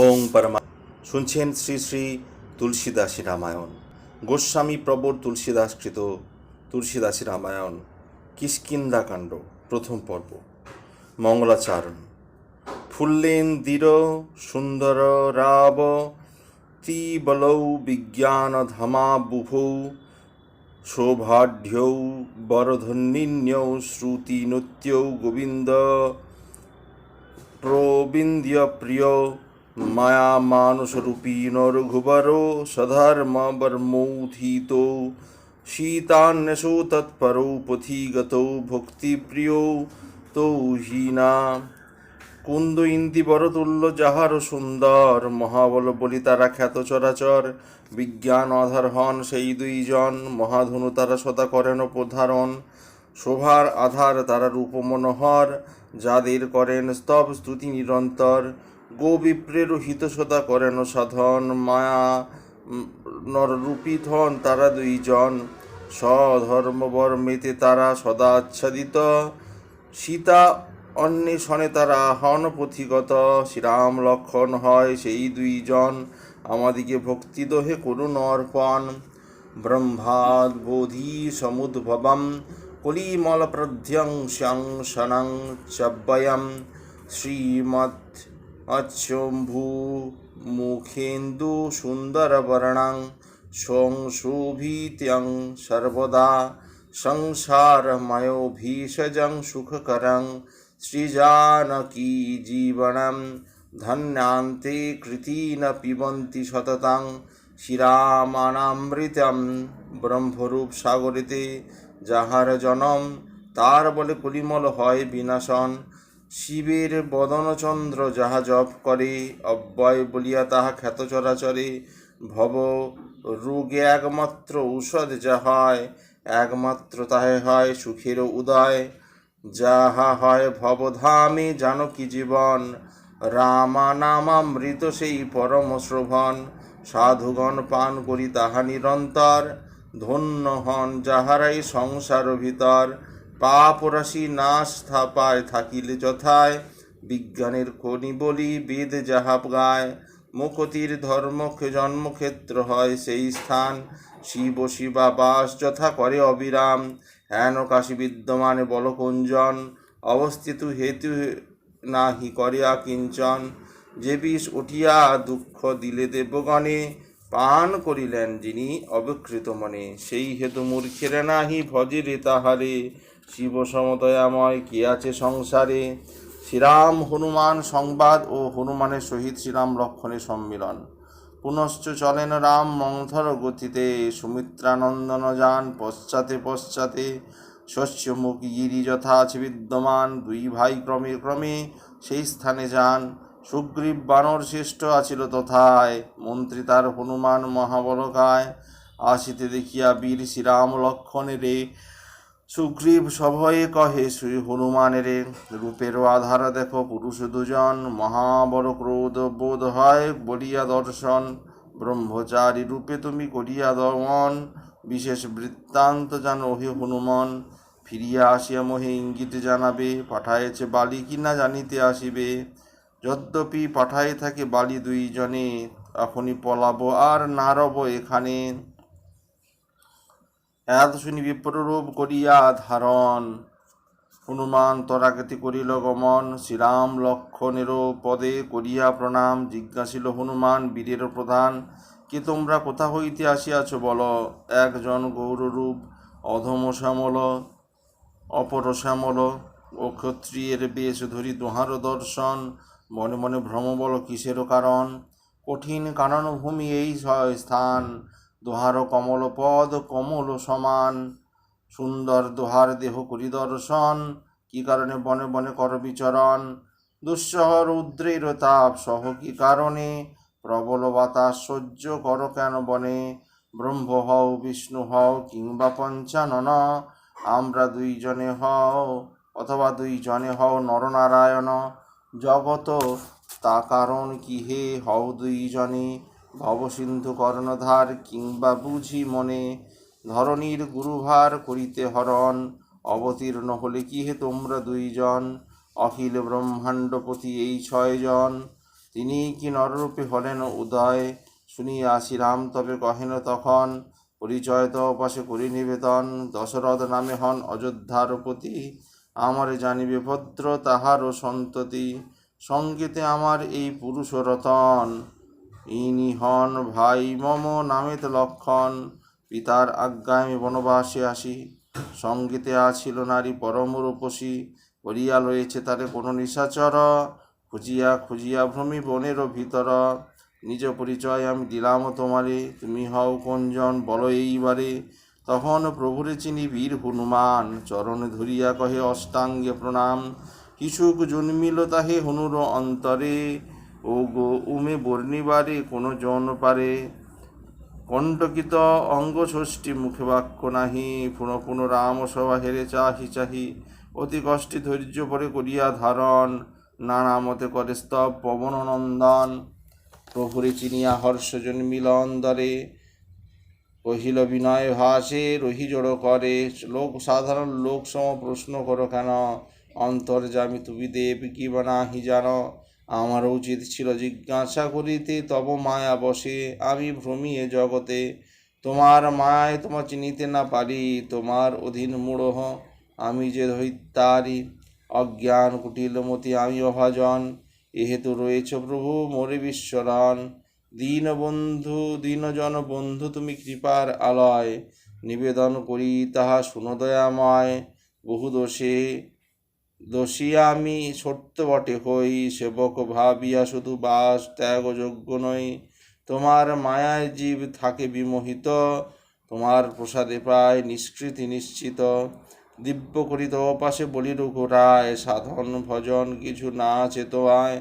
ওং পরমা। শুনছেন শ্রী শ্রী তুলসীদাসী রামায়ণ। গোস্বামী প্রবর তুলসীদাসকৃত তুলসীদাসী রামায়ণ কিষ্কিন্দাকাণ্ড প্রথম পর্ব। মঙ্গলাচারণ। ফুল্লেন দীর সুন্দর রাব, তীবলৌ বিজ্ঞান ধামা বুভৌ শোভাঢ্যৌ বরধন্যিন্যৌ শ্রুতিনৃত্যৌ গোবিন্দ প্রবিন্দ্য প্রিয় নরঘুবর সধর্ম বর্মৌথিত শীতান্যসো তৎপরৌ পথিগতৌ ভক্তিপ্রিয় তৌ হীনা। কুন্দ ইন্দি বরতুল্য যাহার সুন্দর, মহাবল বলি তারা খ্যাত চরাচর। বিজ্ঞান অধার হন সেই দুইজন, মহাধনু তারা সদা করেন প্রধারণ। শোভার আধার তারা রূপ মনোহর, যাদের করেন স্তব স্তুতি নিরন্তর। গোবিপ্রের হিত সদা করেন সাধন, মায়া নররূপী ধন, তারা দুইজন। স্বধর্মবর্মেতে তারা সদা আচ্ছাদিত। সীতা অন্বেষণে তারা হন পথিগত। শ্রীরাম লক্ষণ হয় সেই দুইজন। আমাদিকে ভক্তি দোহে করুণ অর্পণ। ব্রহ্মাদ বোধি সমুদ্ভবম কলিমল প্রধ্যংশং শনং চব্বয়ম। শ্রীমৎ মুখেন্দু সুন্দরবর্ণং সংশোভিত্যং সর্বদা সংসারমयो ভীষজং সুখকরং শ্রীজানকী জীবনম ধন্যান্তে কৃতীন পিবন্তি সততং শ্রীরামানামৃতম ব্রহ্মরূপ সাগরেতে যাহার জনম তার বলে কলিমল হয় বিনাশন শিবের বদনচন্দ্র যাহা জপ করে, অব্যয় বলিয়া তাহা খ্যাত চরাচরে। ভব রোগে একমাত্র ঔষধ যা হয়, একমাত্র তাহে হয় সুখের উদয়। যাহা হয় ভবধামে জানকী জীবন রামা নামামৃত সেই পরম শ্রবণ। সাধুগণ পান করি তাহা নিরন্তর, ধন্য হন যাহারাই সংসার ভিতর। পাপ রাশি নাশ থাপায় থাকিলে যথায়। বিজ্ঞানের খনি বলি বেদ যাহা গায়। মুখতির ধর্ম জন্মক্ষেত্র হয় সেই স্থান। শিব শিবা বাস যথা করে অবিরাম। হেন কাশী বিদ্যমানে বলকুঞ্জন। অবস্থিত হেতু নাহি করিয়া কিঞ্চন যে বিষ উঠিয়া দুঃখ দিলে দেবগণে, পান করিলেন যিনি অবিকৃত মনে। সেই হেতু মূর্খের নাহি ভজে তাহারে। শিব সমতয়াময় কি আছে সংসারে? শ্রীরাম হনুমান সংবাদ ও হনুমানের সহিত শ্রীরাম লক্ষণের সম্মিলন। পুনশ্চ চলেন রাম মন্থর গতিতে, সুমিত্রানন্দন যান পশ্চাতে পশ্চাতে। শস্যমুখ গিরি যথা আছে বিদ্যমান, দুই ভাই ক্রমে ক্রমে সেই স্থানে যান। সুগ্রীব বানর শ্রেষ্ঠ আছিল তথায়, মন্ত্রী তার হনুমান মহাবলকায়। আসিতে দেখিয়া বীর শ্রীরাম লক্ষণেরে সুগ্রীব সভয়ে কহে, শ্রী হনুমানেরে রূপেরও আধার দেখো, পুরুষ দুজন, মহাবড় ক্রোধ বোধ হয়, বলিয়া দর্শন। ব্রহ্মচারী রূপে তুমি করিয়া দমন বিশেষ বৃত্তান্ত জানো হে হনুমান। ফিরিয়া আসিয়া মোহে ইঙ্গিত জানাবে, পাঠায়েছে বালি কিনা জানিতে আসিবে। যদ্যপি পাঠাই থাকে বালি দুইজনে এখনই পলাবো আর নারব এখানে। এত শুনি বিপ্ররূপ করিয়া ধারণ। হনুমান তরাগতি করিল গমন, শ্রীরাম লক্ষণেরও পদে করিয়া প্রণাম, জিজ্ঞাসিল, হনুমান, বীরের প্রধান, কি তোমরা কোথা হইতে আসিয়াছ বল? একজন গৌররূপ অধম শ্যামল অপর শ্যামল ও ক্ষত্রিয়ের বেশ ধরি তোহার দর্শন, মনে মনে ভ্রম বল কিসের কারণ? কঠিন কাননভূমি এই স্থান দোহার কমল পদ কমল সমান। সুন্দর দোহার দেহ করি দর্শন, কি কারণে বনে বনে কর বিচরণ? দুঃসহ রুদ্রের তাপ সহ কি কারণে? প্রবল বাতাস সহ্য কর কেন বনে? ব্রহ্ম হও, বিষ্ণু হও, কিংবা পঞ্চানন, আমরা দুইজনে হও, অথবা দুইজনে হও নরনারায়ণ। জগত তা কারণ কি হে? হও দুইজনে। ভবসিন্ধু কর্ণধার কিংবা বুঝি মনে ধরণীর গুরুভার করিতে হরণ, অবতীর্ণ হলে কি হে তোমরা দুইজন? অখিল ব্রহ্মাণ্ডপতি এই ছয়জন। তিনি কি নররূপে হলেন উদয়? শুনিয়া শ্রীরাম তবে কহেন তখন, পরিচয় তো পাশে করি নিবেদন। দশরথ নামে হন অযোধ্যার পতি আমার জানিবে ভদ্র তাহারও সন্ততি। সঙ্গীতে আমার এই পুরুষ রতন ইনি হন ভাই মম নামেতে লক্ষণ, পিতার আজ্ঞায় আমি বনবাসে আসি। সঙ্গীতে আছিল নারী পরম রূপসী করিয়া লয়েছে তারে কোনো নিশাচর, খুঁজিয়া খুঁজিয়া ভ্রমি বনের ভিতর। নিজ পরিচয় আমি দিলাম তোমারে, তুমি হও কোনজন বলো এইবারে। তখন প্রভুরে চিনি বীর হনুমান, চরণ ধরিয়া কহে অষ্টাঙ্গে প্রণাম। কিছুক জন্মিল তাহে হনুর অন্তরে। ও গো উমে বর্ণিবারে কোনো জন পারে। কণ্টকিত অঙ্গ ষষ্ঠী মুখে বাক্য নাহি, পুনঃ পুনঃ রাম সভা হেরে চাহি চাহি। অতি কষ্টে ধৈর্য পরে করিয়া ধারণ, নানা মতে করে স্তব পবন নন্দন। প্রভুরে চিনিয়া হর্ষজন জন্মিল অন্দরে, কহিল বিনয় ভাসে, রহি জড়ো করে। লোক সাধারণ, লোক সম প্রশ্ন করো কেন? অন্তর্জামি তুমি দেব কি বা নাহি জানো? আমার উচিত ছিল জিজ্ঞাসা করিতে, তব মায়া বসে। আমি ভ্রমি এ জগতে, তোমার মায়ায় তোমার চিনিতে না পারি, তোমার অধীন মূঢ়, আমি যে দৈত্যারি অজ্ঞান কুটিলমতি আমি অভাজন এহেতু রয়েছ প্রভু মোরে বিশ্বরণ দীনবন্ধু দীনজন বন্ধু, তুমি কৃপার আলয়। নিবেদন করি তাহা শুনো দয়াময়, বহু দোষে আমি সত্য বটে, হই সেবক ভাবিয়া শুধু বাস ত্যাগযোগ্য নই। তোমার মায়ায় জীব থাকে বিমোহিত, তোমার প্রসাদে পায় নিষ্কৃতি নিশ্চিত। দিব্য করিত পাশে বলির ঘোড়ায় সাধন ভজন কিছু না চেতোয়ায়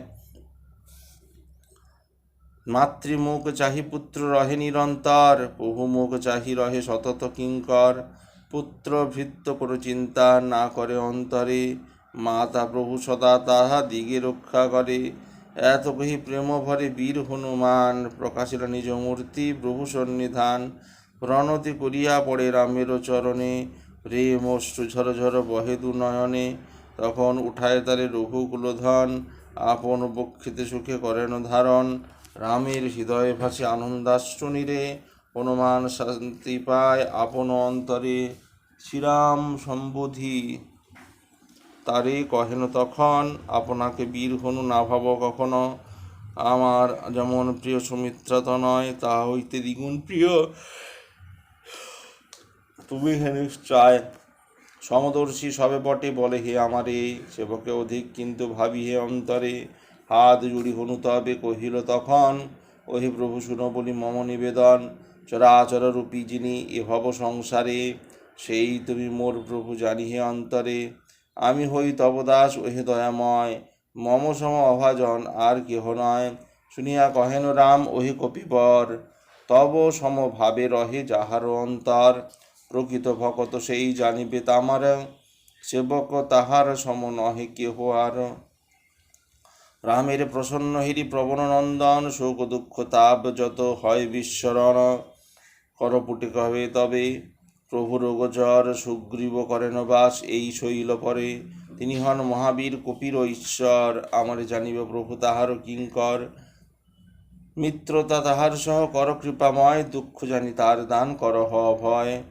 মাতৃমুখ চাহি পুত্র রহে নিরন্তর প্রভু মুখ চাহি রহে সতত কিঙ্কর। পুত্র ভৃত্য কোনো চিন্তা না করে অন্তরে মাতা প্রভু সদা তাহা দিগে রক্ষা করে। এত কহি প্রেম ভরে বীর হনুমান, প্রকাশিল নিজ মূর্তি প্রভু সন্নিধান। প্রণতি করিয়া পড়ে রামের চরণে, প্রেম অশ্রু ঝর ঝর বহে দু নয়নে। তখন উঠায় তারে রঘুকুলধন আপন বক্ষিতে সুখে করেন ধারণ। রামের হৃদয়ে ভাসে আনন্দাশ্রু নীরে হনুমান শান্তি পায় আপন অন্তরে। শ্রীরাম সম্বোধি। তারে কহেন তখন, আপনাকে বীর হনু না ভাব কখনো। আমার যেমন প্রিয় সুমিত্রা তো নয়, তা হইতে দ্বিগুণ প্রিয়। তুমি হে নিশ্চয় সমদর্শী সবে বটে, বলে হে আমারে। সেবকে অধিক কিন্তু ভাবি হে অন্তরে। হাত জুড়ি হনু তবে, কহিল তখন, ওহে প্রভু, শুনো বলি মম নিবেদন। চরাচর রূপী যিনি এ সংসারে, সেই তুমি মোর প্রভু জানি হে অন্তরে। আমি হই তবদাস ওহে দয়াময়, মম সম অভাজন আর কেহ নয়। শুনিয়া কহেন রাম, ওহে কপিবর, তব সম ভাবে রহে যাহার অন্তর। প্রকৃত ভকত সেই জানিবে তামার, সেবক তাহার সম নহে কেহ আর। রামের প্রসন্ন হিরি প্রবণ নন্দন, শোক দুঃখ তাপ যত হয় বিশ্বরণ করপুটে কবে তবে প্রভু রোগজর সুগ্রীব করেন বাস, এই শৈল পরে। তিনি হন মহাবীর কপির ঈশ্বর। আমার জানিব প্রভু তাহার কিঙ্কর। মিত্রতা তাহার সহ কর কৃপাময়, দুঃখ জানি তার দান কর ভয়।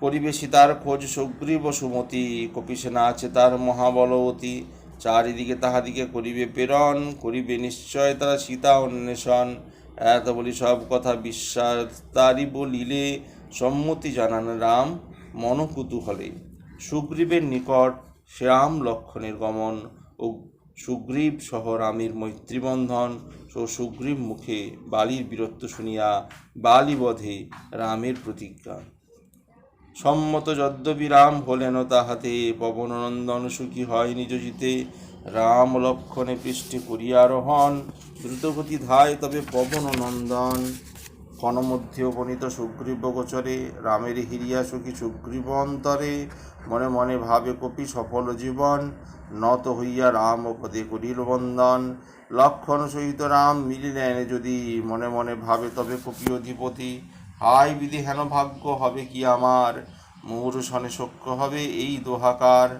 পরিবেশী তার খোঁজ সুগ্রীব সুমতি কপিসেনা আছে তার মহাবলবতী। চারিদিকে তাহাদিকে করিবে প্রেরণ, করিবে নিশ্চয় তারা সীতা অন্বেষণ। এত বলি সব কথা বিশ্বাস তারই বলিলে সম্মতি জানান রাম মনকুতূহলে। সুগ্রীবের নিকট শ্যাম লক্ষণের গমন ও সুগ্রীব সহ রামের মৈত্রীবন্ধন ও সুগ্রীব মুখে বালির বীরত্ব শুনিয়া বালিবধে রামের প্রতিজ্ঞা। সম্মত যদ্যপি রাম হলেন তাহাতে পবননন্দন সুখী হয় নিজ জিতে। রাম লক্ষণে পৃষ্ঠে করিয়া আরোহণ, দ্রুতগতি ধায় তবে পবন নন্দন ক্ষণমধ্যে উপনীত সুগ্রীব গোচরে রামের হিরিয়া সুখী সুগ্রীব অন্তরে, মনে মনে ভাবে কপি সফল জীবন, নত হইয়া রাম পদে করিল বন্দন লক্ষণ সহিত রাম মিলি মিলিলেন যদি, মনে মনে ভাবে তবে কপি অধিপতি। হাই বিধি হেন ভাগ্য, হবে কি আমার? মোর সনে সক্য হবে এই দোহাকার।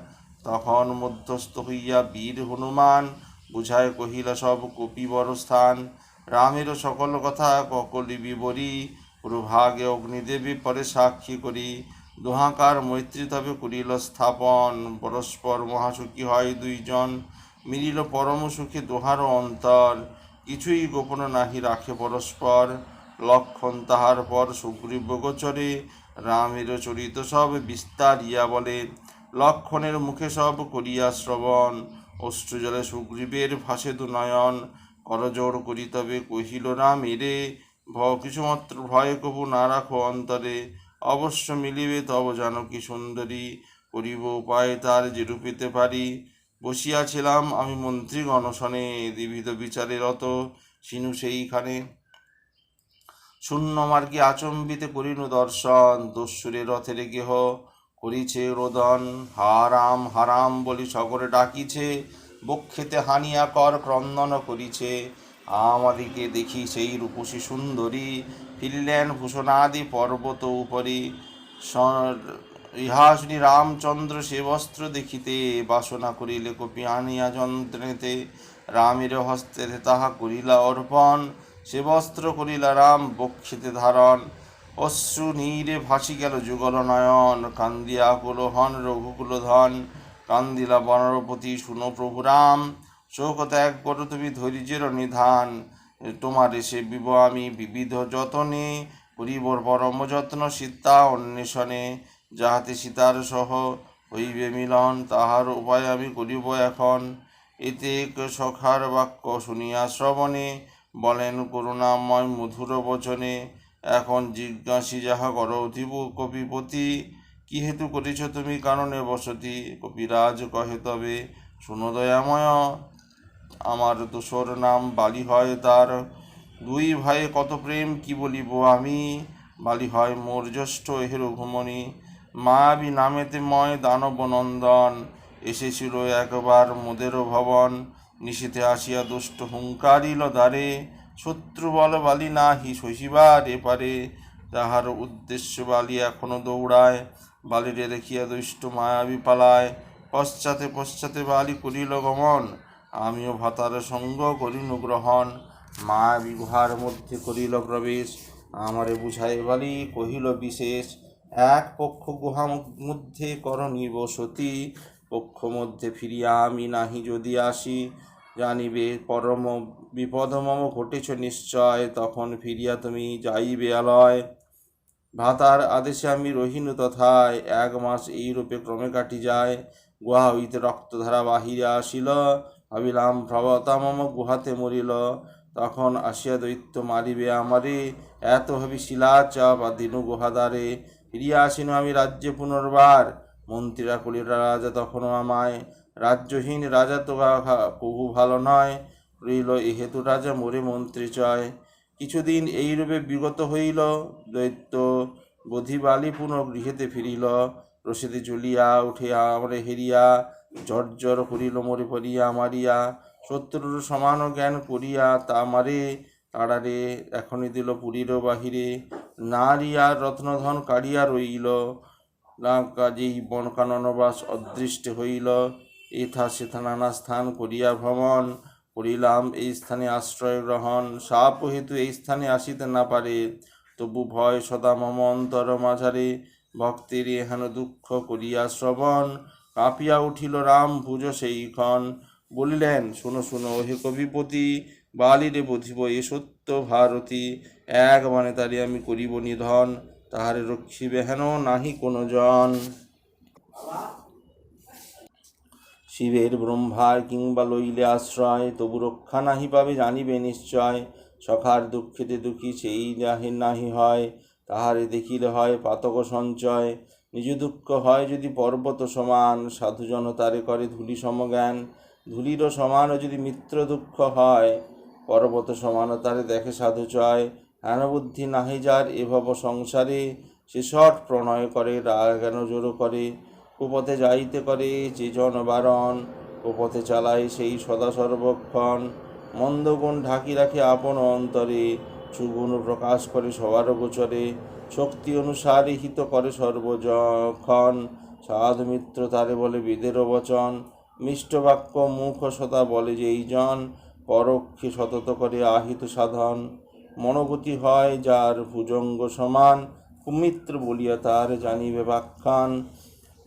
তখন মধ্যস্থ হইয়া বীর হনুমান, বুঝায় কহিলা সব কপি বড় স্থান রামেরও সকল কথা ককলি বিবরী, প্রভাগে অগ্নিদেবী পরে সাক্ষী করি। দোহাকার মৈত্রী তবে করিল স্থাপন, পরস্পর মহাসুখী হয় দুইজন। মিলিল পরম সুখে দোহার অন্তর, কিছুই গোপন নাহি রাখে পরস্পর। লক্ষণ তাহার পর সুগ্রীব গোচরে রামের চরিত সব বিস্তারিয়া বলে। লক্ষণের মুখে সব করিয়া শ্রবণ, অশ্রুজলে সুগ্রীবের ভাসে দু করজোড় করি তবে কহিল রামেরে ভ কিছুমাত্র ভয় কবু না রাখো অন্তরে। অবশ্য মিলিবে তব জানকী সুন্দরী করিব উপায় তার যে রূপিতে পারি। বসিয়াছিলাম আমি মন্ত্রী গণশনে বিবিধ বিচারে রত সিনু সেইখানে। শূন্য মার্গে আচম্বিতে করিনু দর্শন, দস্যুরে রথের গেহ করিছে রোদন। হারাম হারাম বলি সকলে ডাকিছে। বক্ষেতে হানিয়া কর ক্রন্দন করিছে। আমাদিকে দেখি সেই রূপসী সুন্দরী ফিরিলেন ভূষণাদি পর্বত উপরি। স- ইহাসুনি রামচন্দ্র সে বস্ত্র দেখিতে বাসনা করিলে, কপি আনিয়া যন্ত্রেতে রামের হস্তে তাহা করিলা অর্পণ। সে বস্ত্র করিলা রাম বক্ষিতে ধারণ। অশ্রু নীরে ভাসি গেল যুগল নয়ন, কান্দিয়া কুল হন রঘুকুল ধন কান্দিলা বনরপতি, শুনো প্রভু রাম। শোক ত্যাগ করো তুমি ধৈর্যের নিধান। তোমার সে বিব আমি বিবিধ যতনে করিবর পরম যত্ন সীতা অন্বেষণে। যাহাতে সীতার সহ হইবে মিলন, তাহার উপায় আমি করিব এখন। এতে সখার বাক্য শুনিয়া শ্রবণে, বলেন, করুণাময় মধুর বচনে। এখন জিজ্ঞাসী যাহা কর অধিব কপিপতি কি হেতু করেছ তুমি কারণে বসতি? কপিরাজ কহে তবে, শুনো দয়াময়, আমার দোসর নাম বালি হয় তার। দুই ভাইয়ে কত প্রেম, কি বলিব আমি? বালি হয় মোর জ্যেষ্ঠ এহের ঘুমনি। মায়াবী নামেতে ময় দানব নন্দন, এসেছিল একবার মোদেরও ভবন। নিশীথে আসিয়া দুষ্ট হুঙ্কারিল দ্বারে, শত্রু বল বালি নাহি শশিবার এপারে। তাহার উদ্দেশ্য বালি এখনও দৌড়ায়। বালিরে দেখিয়া দুষ্ট মায়াবী পালায়, পশ্চাতে পশ্চাতে বালি করিল গমন। আমিও ভাতার সঙ্গ করিনু গ্রহণ। মা বিবাহার মধ্যে করিল প্রবেশ। আমারে বুঝাই বালি কহিল বিশেষ, এক পক্ষ গুহা মধ্যে করণী বসতি পক্ষ মধ্যে ফিরিয়া আমি নাহি যদি আসি। জানিবে পরম বিপদমম ঘটেছ নিশ্চয়, তখন ফিরিয়া তুমি যাইবে আলয়। ভাতার আদেশে আমি রহিনু তথায় এক মাস এই রূপে ক্রমে কাটি যায় গুহা হইতে রক্তধারা বাহিরে আসিল, ভাবিলাম প্রবতা মম গুহাতে মরিল। তখন আসিয়া দৈত্য মারিবে আমারে। এত ভাবি শিলাচাপ আর দিনু গুহাদারে ফিরিয়া আসিনু আমি রাজ্যে পুনর্বার। মন্ত্রীরা কলিল রাজা তখনও আমায়। রাজ্যহীন রাজা তো কবু ভালো নয়। রইল এহেতু রাজা, মরে মন্ত্রী চয়। কিছুদিন এইরূপে বিগত হইল, দৈত্য বধিবালি পুনঃ গৃহেতে ফিরিল রসিদে চলিয়া উঠিয়া আমরে হেরিয়া জর্জর করিল মরে পড়িয়া মারিয়া, শত্রুর সমান জ্ঞান করিয়া তা মারে তাড়ারে এখনই দিল পুরীর বাহিরে। নারিয়া রত্নধন কাড়িয়া রইল না কাজেই বনকাননবাস অদৃষ্ট হইল, এথা সেথা নানা স্থান করিয়া ভ্রমণ করিলাম এই স্থানে আশ্রয় গ্রহণ সাপ হেতু এই স্থানে আসিতে না পারে। তবু ভয় সদা মম অন্তর মাঝারে, ভক্তের এহেন দুঃখ করিয়া শ্রবণ, কাঁপিয়া উঠিল রাম ভুজ সেইক্ষণ বলিলেন, শুনো শুনো, হে কবিপতি, বালিরে বধিব এ সত্য ভারতী, এক মানে তারি আমি করিব নিধন, তাহারে রক্ষিবে হেন নাহি কোনো জন শিবের ব্রহ্মার কিংবা লইলে আশ্রয়, তবু রক্ষা নাহি পাবে, জানিবে নিশ্চয়। সখার দুঃখেতে দুঃখী সেই নাহি নাহি হয়, তাহারে দেখিলে হয় পাতক সঞ্চয়। নিজ দুঃখ হয় যদি পর্বত সমান, সাধুজন তারে করে ধূলি সমজ্ঞান। ধূলিরও সমান যদি মিত্র দুঃখ হয়, পর্বত সমান তারে দেখে সাধু চয়। বুদ্ধি নাহি যার এভব সংসারে, সে সট প্রণয় করে রাগানো জোরো করে। কুপথে যাইতে করে যে জন বারণ কুপথে চালায় সেই সদা সর্বক্ষণ। মন্দগুণ ঢাকি রাখে আপন অন্তরে, সুগুণ প্রকাশ করে সবার গোচরে। শক্তি অনুসারে হিত করে সর্বযখন সাধু মিত্র তারে বলে বেদেরও বচন। মিষ্টবাক্য মুখ সদা বলে যে এইজন পরোক্ষে সতত করে আহিত সাধন। মনোগতি হয় যার ভুজঙ্গ সমান। কুমিত্র বলিয়া তার জানিবে ব্যাখ্যান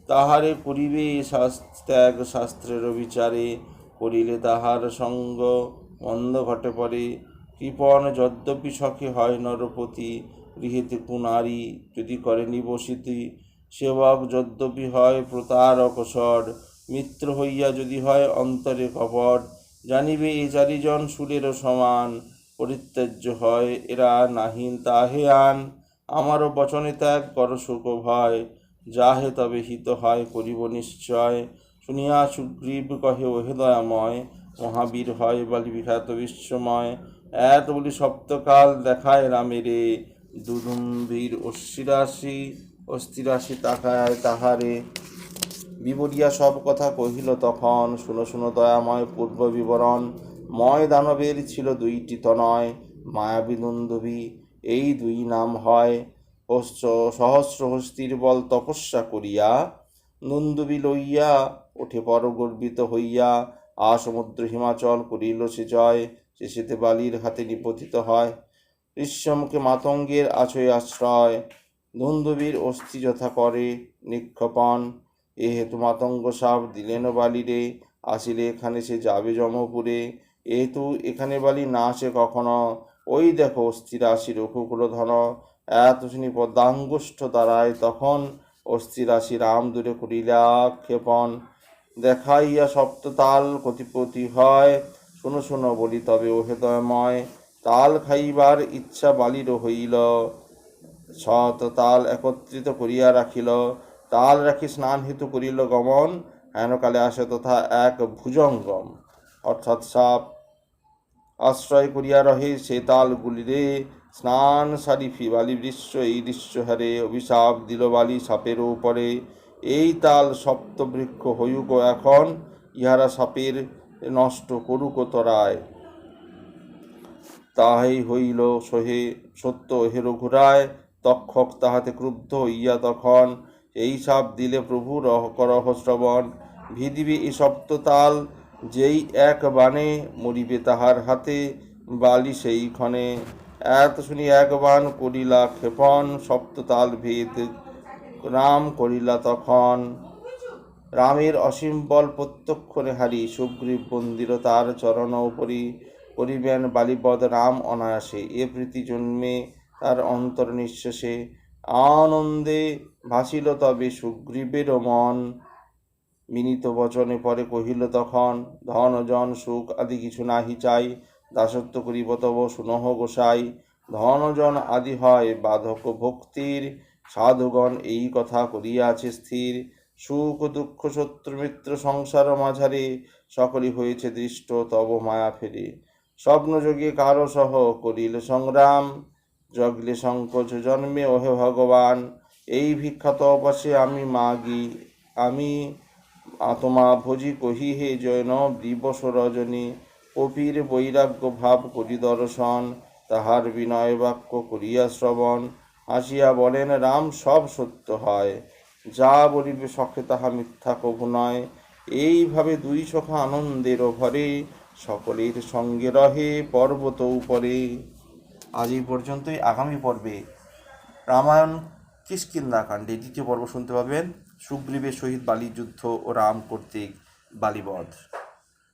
তাহারে করিবে ত্যাগ শাস্ত্রের বিচারে করিলে তাহার সঙ্গ মন্দ ঘটে পড়ে। কৃপণ যদ্যপি সখে হয় নরপতি, গৃহেতে কুনারী যদি করে নিবসিতি সেবক যদ্যপি হয় প্রতারক স্বর মিত্র হইয়া যদি হয় অন্তরে কপট, জানিবে এ চারিজন সুরেরও সমান। পরিত্যাজ্য হয়, এরা নাহিন তাহে আন। আমারও বচনে ত্যাগ, কর শোক ভয়। যাহে তবে হিত হয়, করিব নিশ্চয়। শুনিয়া সুগ্রীব কহে, ওহে দয়াময়, মহাবীর হয় বলি বিখ্যাত বিশ্বময়। এত বলি সপ্তকাল দেখায় রামেরে দুদুম্বীর অশ্বিরাশি, অস্থিরাশি তাকায় তাহারে। বিবরিয়া সব কথা কহিল তখন, শুনো শুনো দয়াময়, পূর্ব বিবরণ। ময় দানবের ছিল দুইটি তনয় মায়াবী এই দুই নাম হয় সহস্র হস্তির বল তপস্যা করিয়া নন্দুবি লইয়া ওঠে পর গর্বিত হইয়া, আ সমুদ্র হিমাচল করিল সে জয় শেষেতে বালির হাতে নিপতিত হয়। ঋষ্যমুখে মাতঙ্গের আছয় আশ্রয় ধুন্দুবীর অস্থি যথা করে, নিক্ষপণ, এ হেতু মাতঙ্গ সাপ দিলেন বালিরে, আসিলে এখানে সে যাবে যমপুরে এহেতু এখানে বালি না আসে কখনো, ওই দেখো অস্থির আসি রঘুকুল ধন এত শুনি পদাঙ্গুষ্ঠ দাঁড়ায় তখন অস্থির আসি রাম দূরে করিলা ক্ষেপণ দেখাইয়া সপ্ততাল কতিপতি হয়, শুনো শুনো বলি, তবে ও হৃদয়ময়, তাল খাইবার ইচ্ছা বালির হইল। শত তাল একত্রিত করিয়া রাখিল। তাল রাখি স্নান হেতু করিল গমন, হেনকালে আসে তথা এক ভুজঙ্গম। অর্থাৎ সাপ আশ্রয় করিয়া রহে সে তালগুলিরে স্নান সারিফি বালি বৃশ্য এই দৃশ্য হারে অভিশাপ দিল বালি সাপের উপরে। এই তাল সপ্তবৃক্ষ হইউক এখন, ইহারা সাপের নষ্ট করুক তরায়। তাহাই হইল সহে সত্য, হেরো ঘুরায় তক্ষক তাহাতে ক্রুদ্ধ হইয়া তখন, এই সাপ দিলে প্রভু রহ, করহ শ্রবণ। ভিদিবে এ সপ্ততাল যেই এক বাণে মরিবে তাহার হাতে, বালি সেই ক্ষণে এত শুনি এক বাণ করিলা, ক্ষেপণ সপ্ততাল ভেদ রাম করিলা তখন। রামের অসীম বল প্রত্যক্ষরে হারি, সুগ্রীব বন্দির তার চরণ উপরি করিবেন বালিপদ রাম অনায়াসে। এ প্রীতি জন্মে তার অন্তর নিঃশ্বাসে আনন্দে ভাসিল তবে সুগ্রীবের মন। বিনীত বচনে পরে কহিল তখন, ধন, জন, সুখ আদি কিছু নাহি চাই। দাসত্ব করিব তব, সুনহ গোসাই। ধনজন আদি হয় বাধক ভক্তির। সাধুগণ এই কথা করিয়াছে স্থির। সুখ, দুঃখ, শত্রু, মিত্র সংসার মাঝারে, সকলই হয়েছে দৃষ্ট, তব মায়া ফেরে। স্বপ্নযোগে কারও সহ করিল সংগ্রাম। জগলে সংকোচ জন্মে, ওহে ভগবান, এই ভিক্ষাত অপাশে আমি মাগি। আমি আত্মা ভোজি কহি হে জৈন, দিবস রজনী। কপির বৈরাগ্য ভাব করি দর্শন, তাহার বিনয় বাক্য করিয়া শ্রবণ। আসিয়া বলেন, রাম, সব সত্য হয়। যা বলিবে সখে তাহা মিথ্যা কভু নয়। এইভাবে দুই সখা আনন্দের ভরে সকলের সঙ্গে রহে পর্বত উপরে। আজ এই পর্যন্তই। আগামী পর্বে রামায়ণ কিষ্কিন্দা কাণ্ডে দ্বিতীয় পর্ব শুনতে পাবেন। সুগ্রীবের সহিত বালি যুদ্ধ ও রাম কর্তৃক বালিবধ।